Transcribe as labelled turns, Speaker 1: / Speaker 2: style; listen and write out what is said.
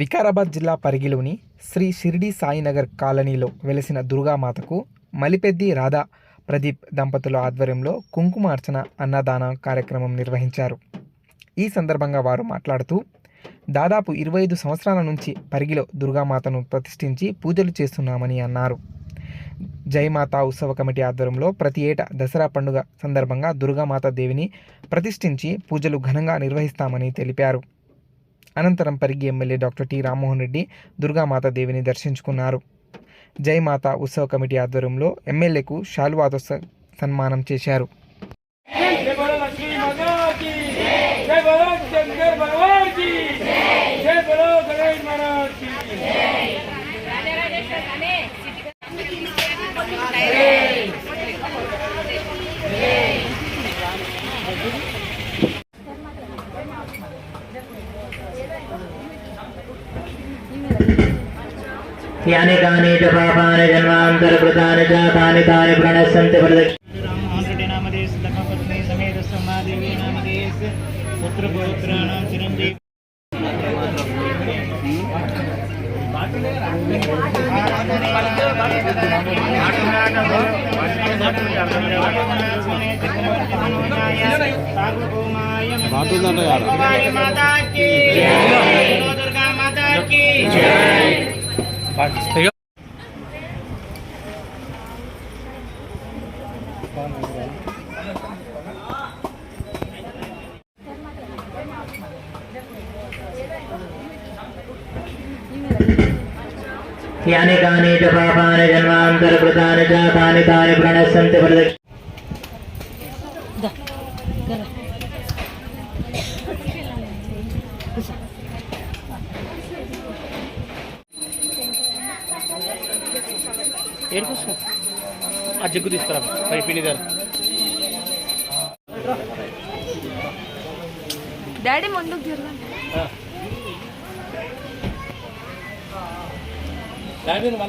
Speaker 1: వికారాబాద్ జిల్లా పరిగిలోని శ్రీ షిరిడి సాయినగర్ కాలనీలో వెలసిన దుర్గామాతకు మలిపెద్ది రాధా ప్రదీప్ దంపతుల ఆధ్వర్యంలో కుంకుమార్చన అన్నదాన కార్యక్రమం నిర్వహించారు. ఈ సందర్భంగా వారు మాట్లాడుతూ దాదాపు ఇరవై ఐదు సంవత్సరాల నుంచి పరిగిలో దుర్గామాతను ప్రతిష్ఠించి పూజలు చేస్తున్నామని అన్నారు. జయమాత ఉత్సవ కమిటీ ఆధ్వర్యంలో ప్రతి ఏటా దసరా పండుగ సందర్భంగా దుర్గామాత దేవిని ప్రతిష్ఠించి పూజలు ఘనంగా నిర్వహిస్తామని తెలిపారు. అనంతరం Parigi MLA doctor T Rammohan Reddy Durgamata దేవిని దర్శించుకున్నారు. జయమాత ఉత్సవ కమిటీ ఆధ్వర్యంలో ఎమ్మెల్యేకు శాలువాతో సన్మానం చేశారు.
Speaker 2: यानि कानि च पापानि जन्मान्तरकृतानि च तानि तानि प्रणश्यन्ति प्रदक्ष
Speaker 3: राममोहन रेड्डी नामधेयस माता की जय
Speaker 2: यानि कानि च पापानि जन्मान्तरकृतानि च तानि तानि प्रणश्यन्ति प्रदक्ष
Speaker 3: ఏడుకోసం ఆ జగ్గు తీసుకురా పై పిండి గారు.
Speaker 4: డాడీ ముందుకు జరగండి
Speaker 3: దాని మన